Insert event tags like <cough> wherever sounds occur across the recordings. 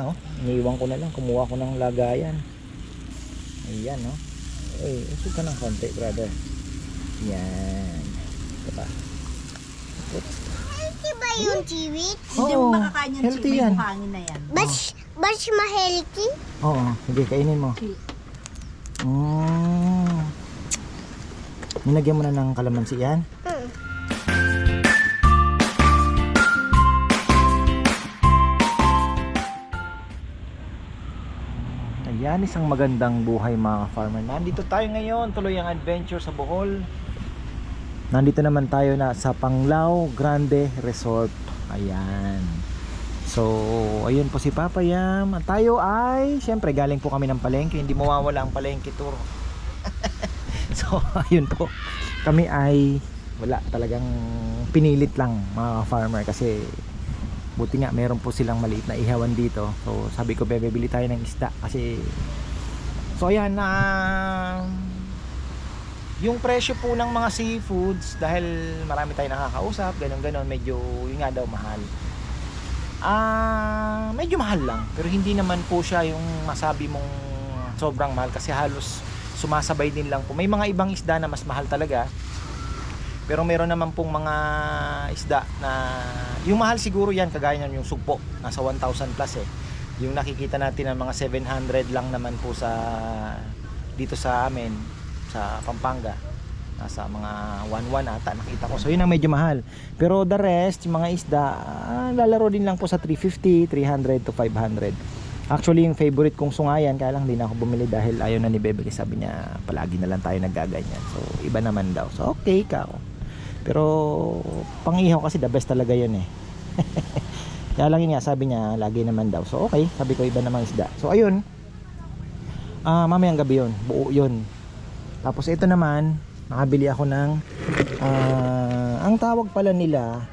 na oh. Iniiwan ko na lang. Kumuha ko ng lagayan. Ayan oh. Ay, usog ka ng konti, brother. Yan. Ito pa. Healthy ba yung chiwit? Hindi mo makakain yan, healthy Chi. May yan. buhangin na yan. Ba't, ba't ma-healthy? Oo, sige, kainin mo. Mm. Nilagyan mo na ng kalamansi yan. Ayan, isang magandang buhay mga farmer. Nandito tayo ngayon, tuloy ang adventure sa Bohol. Nandito naman tayo na sa Panglao Grande Resort. Ayan. So, ayun po si Papa Yam. Tayo ay, syempre galing po kami ng palengke. Hindi mawawala ang palengke tour. <laughs> so, ayun po. Kami ay wala talagang pinilit lang mga farmer kasi buti nga meron po silang maliit na ihawan dito. So sabi ko bebebili tayo ng isda. Kasi so ayan na yung presyo po ng mga seafoods dahil marami tayong nakakausap ganun ganon medyo yun nga daw mahal. Ah medyo mahal lang pero hindi naman po siya yung masabi mong sobrang mahal kasi halos sumasabay din lang po. May mga ibang isda na mas mahal talaga pero meron naman pong mga isda na yung mahal siguro yan kagaya ng yung sugpo nasa 1,000 plus eh. Yung nakikita natin ng mga 700 lang naman po sa dito sa amin sa Pampanga nasa mga 1,1 ata nakita ko. So yun ang medyo mahal. Pero the rest, yung mga isda, ah, lalaro din lang po sa 350, 300 to 500. Actually, yung favorite kong sungayan, kaya lang hindi na ako bumili dahil ayaw na ni Bebe kasi sabi niya palagi na lang tayo naggaganyan. So, iba naman daw. So, okay ka. Pero, pangihaw kasi the best talaga yun eh. <laughs> kaya lang yun nga, sabi niya, lagi naman daw. So, okay. Sabi ko, iba namang isda. So, ayun. Ah, mamayang gabi yun. Buo yun. Tapos, ito naman, nakabili ako ng, ah, ang tawag pala nila,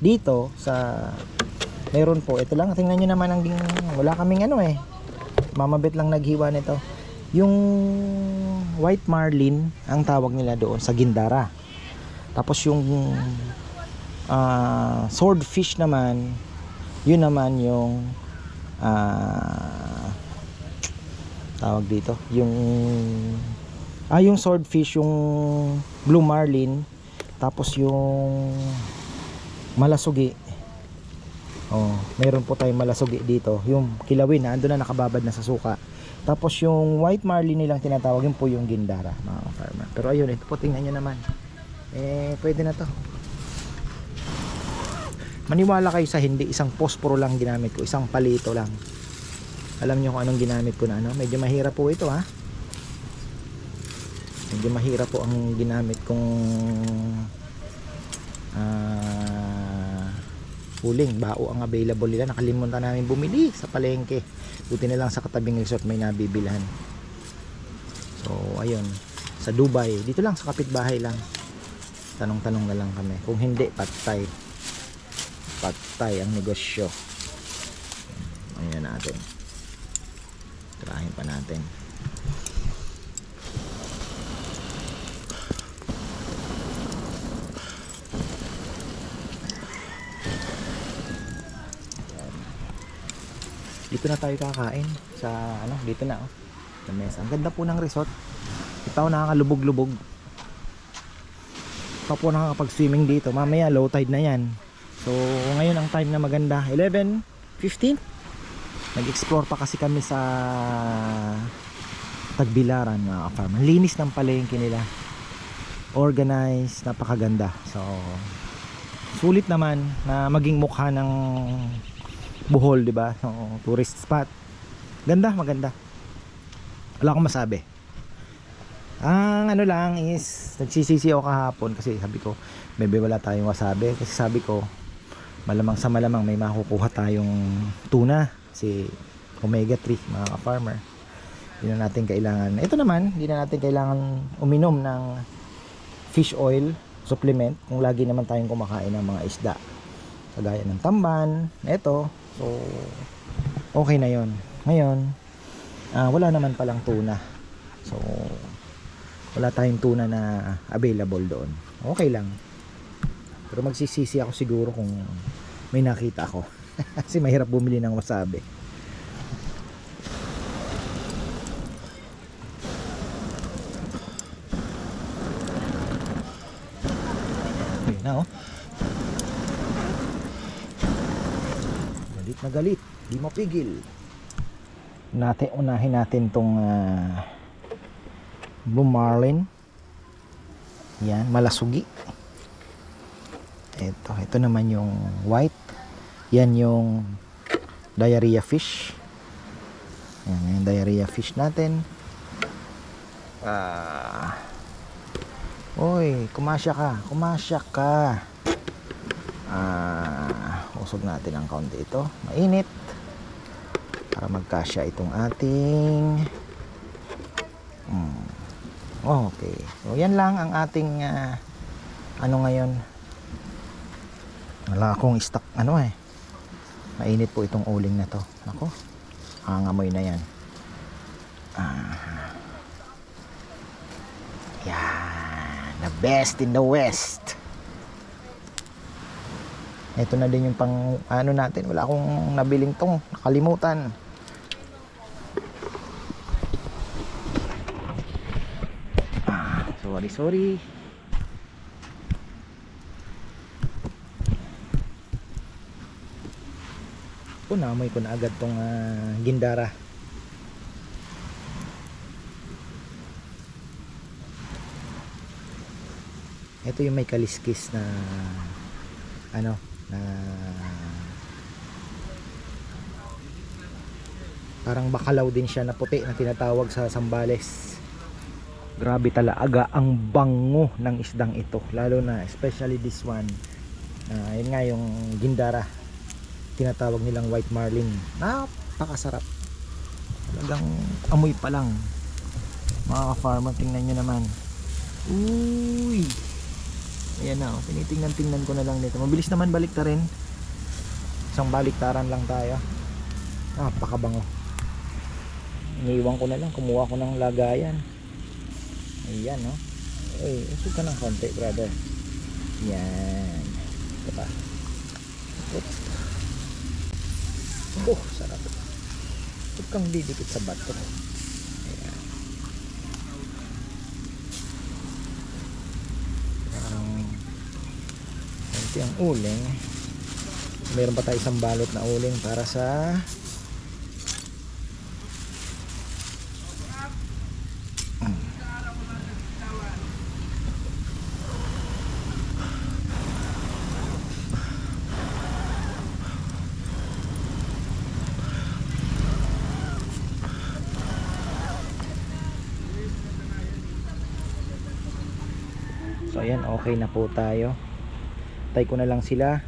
dito, sa meron po ito lang tingnan nyo naman ang wala kaming ano eh mamabit lang naghiwa nito yung white marlin ang tawag nila doon sa gindara tapos yung ah, swordfish naman yun naman yung ah, tawag dito yung ah yung swordfish yung blue marlin tapos yung malasugi Oh, meron po tayong malasugi dito. Yung kilawin na ando na nakababad na sa suka. Tapos yung white marlin nilang tinatawag yun po yung gindara, mga farmer. Pero ayun, ito po tingnan nyo naman. Eh, pwede na to. Maniwala kayo sa hindi, isang posporo lang ginamit ko, isang palito lang. Alam nyo kung anong ginamit ko na ano? Medyo mahirap po ito ha. Medyo mahirap po ang ginamit kong ah huling bao ang available nila nakalimutan namin bumili sa palengke buti na lang sa katabing resort may nabibilhan so ayun sa Dubai dito lang sa kapitbahay lang tanong-tanong na lang kami. Kung hindi patay. Patay ang negosyo. Ayan natin. Tirahin pa natin. Dito na tayo kakain sa ano dito na oh. Sa mesa. Ang ganda po ng resort. Ito nakakalubog-lubog pa po nakakapag swimming dito mamaya low tide na yan so ngayon ang time na maganda 11.15 nag explore pa kasi kami sa Tagbilaran mga farm ang linis ng palengke nila organized napakaganda so sulit naman na maging mukha ng Bohol, di ba? So, tourist spot. Ganda, maganda. Wala akong masabi. Ang ano lang is nagsisisi ako kahapon kasi sabi ko, maybe wala tayong wasabi kasi sabi ko malamang sa malamang may makukuha tayong tuna si omega 3 mga farmer hindi na natin kailangan ito naman hindi na natin kailangan uminom ng fish oil supplement kung lagi naman tayong kumakain ng mga isda kagaya ng tamban ito So, okay na yon. Ngayon, ah, wala naman palang tuna. So, wala tayong tuna na available doon. Okay lang. Pero magsisisi ako siguro kung may nakita ako. <laughs> Kasi mahirap bumili ng wasabi. Okay na oh. Galit na galit. Di mapigil. Natin unahin natin tong uh, Blue Marlin. Yan, malasugi. Ito, ito naman yung white. Yan yung diarrhea fish. Yan, yung diarrhea fish natin. Ah. Oy, kumasya ka. Kumasya ka. Ah, usog natin ang kaunti ito. Mainit. Para magkasya itong ating Hmm. Okay. So, yan lang ang ating ah, ano ngayon. Wala akong stock ano eh. Mainit po itong uling na to. Ako. Hangamoy na yan. Ah. Yan. The best in the West. Ito na din yung pang ano natin. Wala akong nabiling tong. Nakalimutan. Ah, sorry, sorry. Oh, naamoy ko na agad tong ah, gindara. Ito yung may kaliskis na ano na parang bakalaw din siya na puti na tinatawag sa Sambales. Grabe talaga ang bango ng isdang ito lalo na especially this one. Ah, yun nga yung gindara tinatawag nilang white marlin. Napakasarap. Talagang amoy pa lang. Mga ka-farmer, tingnan nyo naman. Uy! Ayan na, oh. tinitingnan-tingnan ko na lang dito. Mabilis naman balik ta rin. Isang baliktaran lang tayo. Napakabango. Iniiwan ko na lang, kumuha ko ng lagayan. Ayan, no? Uy, usog ka ng konti, brother. Yan. Ito pa. Oops. Oh, sarap. Huwag kang didikit sa bato. Ayan. Parang konti ang uling. Meron pa tayo isang balot na uling para sa So ayan, okay na po tayo. Tay ko na lang sila.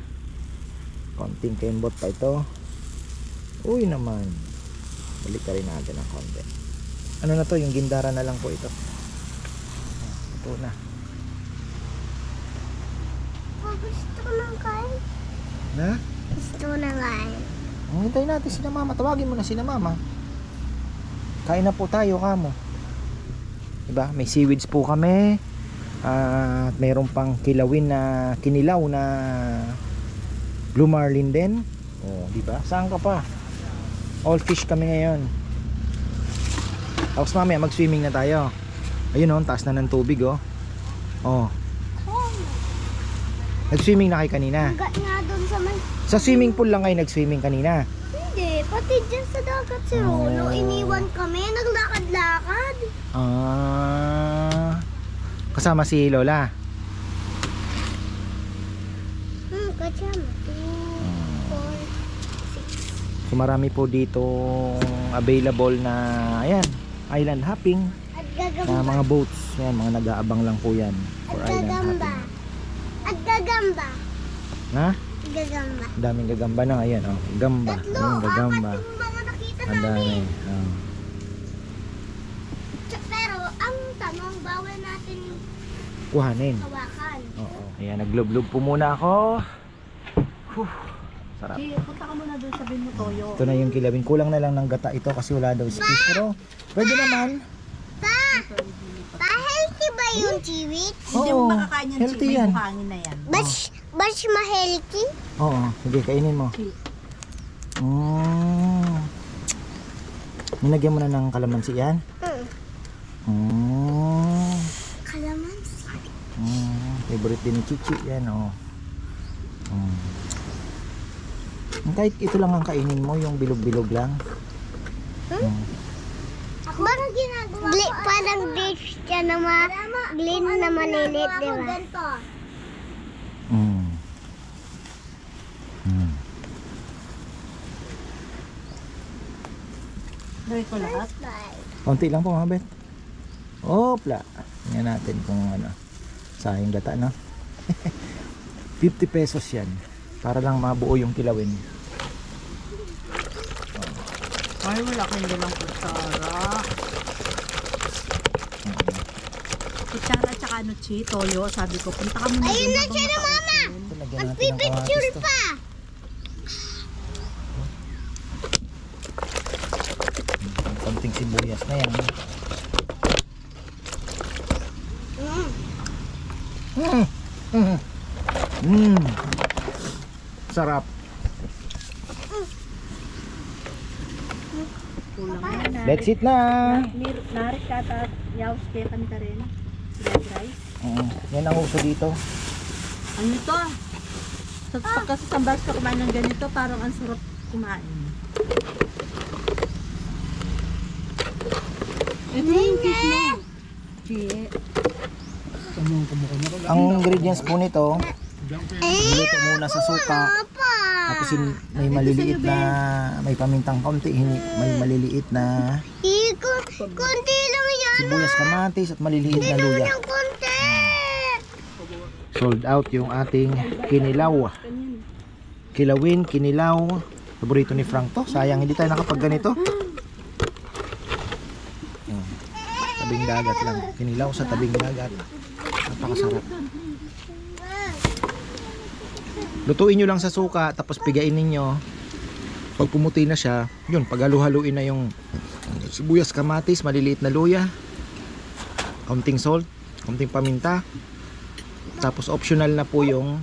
Konting kembot pa ito. Uy naman. Balik ka rin natin ng konti. Ano na to? Yung gindara na lang po ito. Ito na. Oh, gusto ko ng kain. Na? Gusto ko ng kain. Ang hintay natin sina mama. Tawagin mo na sina mama. Kain na po tayo kamo. Diba? May seaweeds po kami. At mayroon pang kilawin na kinilaw na blue marlin din. Oh, di ba? Saan ka pa? All fish kami ngayon. Tapos mamaya mag-swimming na tayo. Ayun oh, taas na ng tubig oh. Oh, Oh, nag-swimming na kayo kanina. sa may... Sa swimming pool lang kayo nag-swimming kanina. Hindi, pati dyan sa dagat si Oh. Rolo. Iniwan kami, naglakad-lakad. Ah. Kasama si Lola. Hmm, four, So marami po dito available na ayan, island hopping at na mga boats. Ayan, mga nag-aabang lang po yan At for island gagamba. hopping. At gagamba. Na? Gagamba. Daming gagamba na ayan, oh. Gamba, Tatlo, apat gagamba. yung mga nakita Ang dami. namin. Oh. Tsa- Pero, ang tanong, bawal natin Kuhanin. hawakan. Oo. Ayan, naglob-lob po muna ako. Whew. Sarap. Sige, punta ka muna doon sabihin mo toyo. Ito na yung kilawin. Kulang na lang ng gata ito kasi wala daw space. Pero pwede naman. Pa! Pa, healthy ba yung chiwit? Hindi Oo, mo makakain yan, healthy yan. May buhangin na yan. Bash, bash ma-healthy? Oo, sige, kainin mo. Mm. Nilagyan mo na ng kalamansi yan? Hmm. Mm. Kalamansi. Mm, favorite din ni Chichi. Yan, oh. Mm. Kahit ito lang ang kainin mo, yung bilog-bilog lang. Mm. Parang ginagawa ko. Parang dish siya na ma glin na malilit, di ba? Mm. Mm. Gawin ko lahat. Konti lang po mga bet. Opla. Tingnan natin kung ano. Sayang gata no. <laughs> 50 pesos yan. Para lang mabuo yung kilawin. Ay, wala kang dalang kutsara. Kutsara at saka ano, chi, toyo. Sabi ko, punta ka muna Ayun na siya na, Mama! nakausin. Ito, lagyan natin ng Pipicture kamatis to. pa! Konting sibuyas na yan. Mm. Mm. Mm. Sarap. That's it na. Narik ka at kaya kami ka rin. Rice. Mm. Yan ang uso dito. Ano to? Sa pagkasa sa bus ka kumain ng ganito, parang ang sarap kumain. Ito yung fish mo. Ang ingredients po nito, niluto muna sa suka. Tapos yun, may maliliit na, may pamintang kaunti, may maliliit na konti lang yan. sibuyas kamatis at maliliit na luya. Sold out yung ating kinilaw. Kilawin, kinilaw. Paborito ni Frank to. Sayang hindi tayo nakapag ganito. Hmm. Tabing dagat lang. Kinilaw sa tabing dagat. Napakasarap. Lutuin nyo lang sa suka tapos pigain ninyo. Pag pumuti na siya, yun, paghalu-haluin na yung sibuyas, kamatis, maliliit na luya, kaunting salt, kaunting paminta, tapos optional na po yung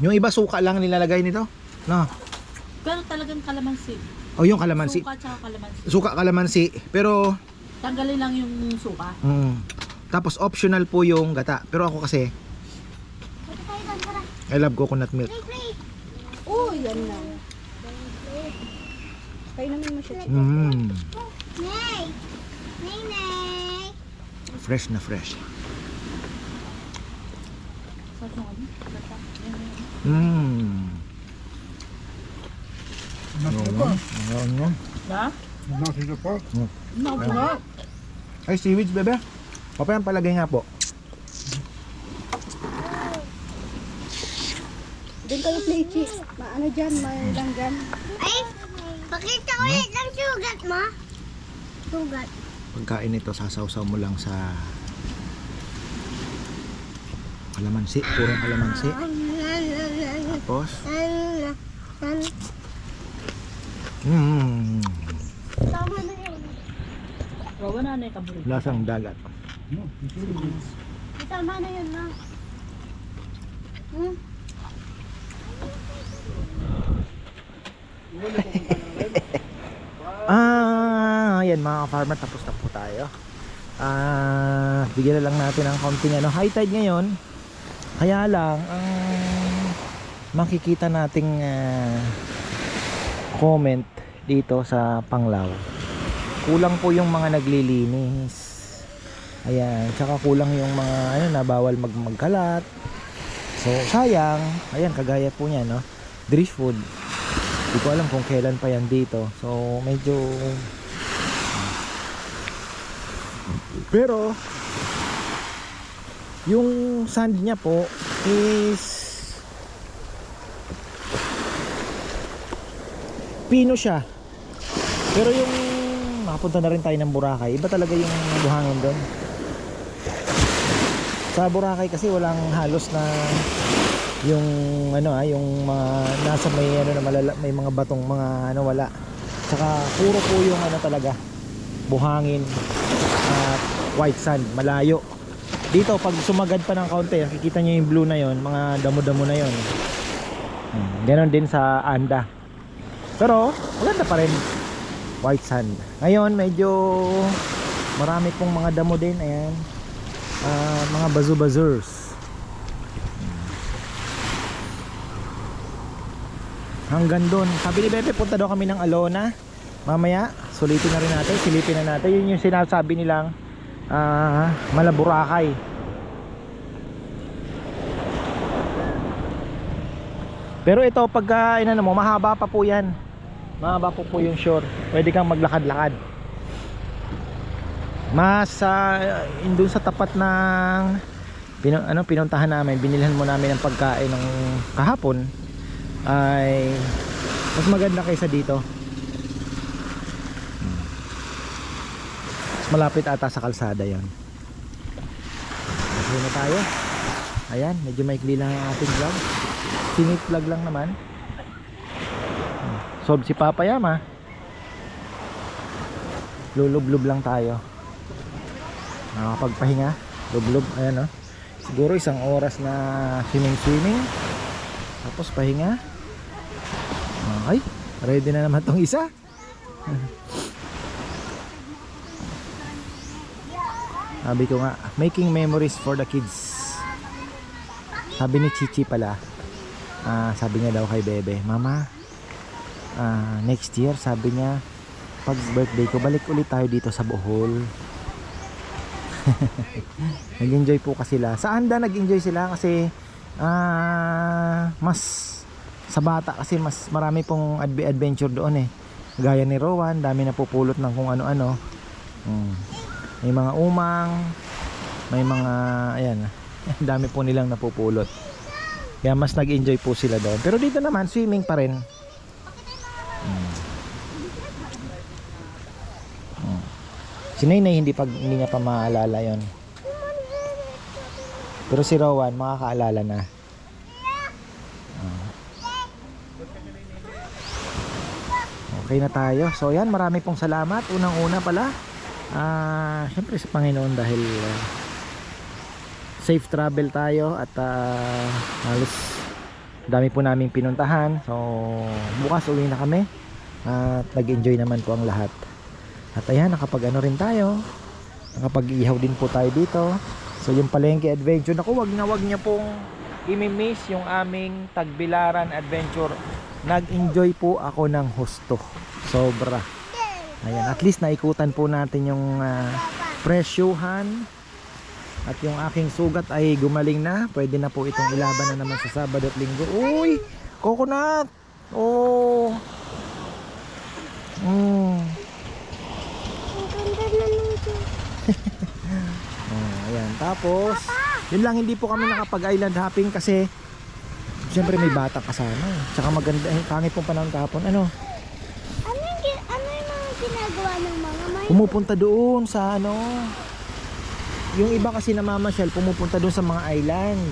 yung iba suka lang nilalagay nito. No. Pero talagang kalamansi. O yung kalamansi. Suka kalamansi. Suka kalamansi. Pero Tanggalin lang yung suka. mm, tapos optional po yung gata. Pero ako kasi I love coconut milk. Oh, yan na. Kaya namin mo siya. Mm, Nay! Nay, nay! fresh na fresh. Sa ano? Gata. Mm. Ayun, ayun, ayun. Ha? Mm. Ay, seaweeds, bebe. Papayang palagay nga po. Doon kayo play cheese. Maano dyan, may langgan. Ay, pakita ulit ang sugat mo. Sugat. Pagkain nito, sasawsaw mo lang sa kalamansi. Purong kalamansi. Tapos, mm, Tama na yun. Rawa na na yung kaburin. lasang dagat. Tama na yun, no? Hmm? <laughs> Ah, ayan mga farmer tapos na po tayo. Ah, bigyan lang natin ng konting ano, high tide ngayon. Kaya lang ang makikita nating ah, comment dito sa Panglao. Kulang po yung mga naglilinis. Ayan, tsaka kulang yung mga ano na bawal mag magkalat. So, sayang. Ayan, kagaya po niya, no? Drift food. Hindi ko alam kung kailan pa yan dito. So, medyo... Pero, yung sand niya po is pino siya. Pero yung makapunta na rin tayo ng Boracay, iba talaga yung buhangin doon. Sa Boracay kasi walang halos na yung ano ah, yung mga nasa may ano na malala, may mga batong mga ano wala. Saka puro po yung ano talaga buhangin at white sand, malayo. Dito pag sumagad pa ng kaunti, nakikita niyo yung blue na yon, mga damo-damo na yon. Hmm, ganon din sa Anda. Pero maganda pa rin white sand. Ngayon medyo marami pong mga damo din, ayan. ah, mga bazu-bazers. Hanggang doon. Sabi ni Bebe, punta daw kami ng Alona. Mamaya, sulitin na rin natin, silipin na natin. Yun yung sinasabi nilang ah, Malaburakay. Pero ito, pagka inano mo, mahaba pa po yan. Mahaba po po yung shore. Pwede kang maglakad-lakad. Mas uh, doon sa tapat ng pinu, ano, pinuntahan namin, binilhan mo namin ng pagkain ng kahapon ay mas maganda kaysa dito. Mas malapit ata sa kalsada yon. Kasi na tayo. Ayan, medyo maikli lang ang ating vlog. Sinit vlog lang naman. Sob si Papa Yama. Lulub-lub lang tayo. Nakakapagpahinga. Lub-lub. Ayan o. Siguro isang oras na swimming-swimming. Tapos pahinga. Ay, ready na naman tong isa. Sabi ko nga, making memories for the kids. Sabi ni Chichi pala, ah, sabi niya daw kay Bebe, Mama, ah, next year, sabi niya, pag birthday ko, balik ulit tayo dito sa Bohol. <laughs> nag-enjoy po kasi sila. Sa Anda nag-enjoy sila kasi ah, mas sa bata kasi mas marami pong adve- adventure doon eh. Gaya ni Rowan, dami na pupulot ng kung ano-ano. Mm. May mga umang, may mga ayan, <laughs> dami po nilang napupulot. Kaya mas nag-enjoy po sila doon. Pero dito naman swimming pa rin. Mm. Mm. Si Nainay hindi pag hindi niya pa maalala 'yon. Pero si Rowan makakaalala na. Okay na tayo. So yan, marami pong salamat. Unang-una pala, ah, syempre sa Panginoon dahil ah, safe travel tayo at ah, halos dami po namin pinuntahan. So bukas uwi na kami. At nag-enjoy naman po ang lahat. At ayan, nakapag ano rin tayo. Nakapag-ihaw din po tayo dito. So yung palengke adventure, naku wag na wag niya pong imimiss yung aming Tagbilaran adventure. Nag-enjoy po ako ng husto. Sobra. Ayan, at least naikutan po natin yung ah, presyuhan. At yung aking sugat ay gumaling na. Pwede na po itong ilaban na naman sa Sabado at Linggo. Uy! Coconut! Oh! Mm. <laughs> Oh, ayan. Tapos, yun lang hindi po kami nakapag-island hopping kasi Siyempre may bata kasama. eh. Tsaka maganda, eh, pangit pong panahon kahapon. Ano? Ano yung, ano yung mga ginagawa ng mga may... Pumupunta doon sa ano. Yung iba kasi namamasyal, pumupunta doon sa mga island.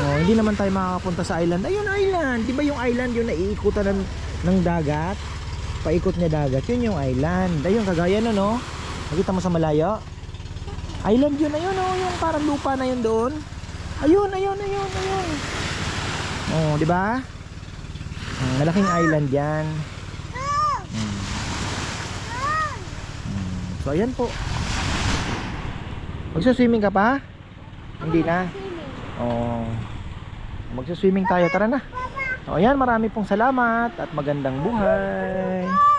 Oh, hindi naman tayo makakapunta sa island. Ayun, island. Di ba yung island yung naiikutan ng, ng dagat? Paikot niya dagat. Yun yung island. Ayun, kagaya no, no? Nakita mo sa malayo? Island yun, ayun, oh. Yung parang lupa na yun doon. Ayun, ayun, ayun, ayun. Oh, di ba? Hmm, malaking island yan. Hmm. Hmm. So, ayan po. Magsuswimming ka pa? Hindi na. Oh. Magsuswimming tayo. Tara na. So, ayan. Marami pong salamat at magandang buhay.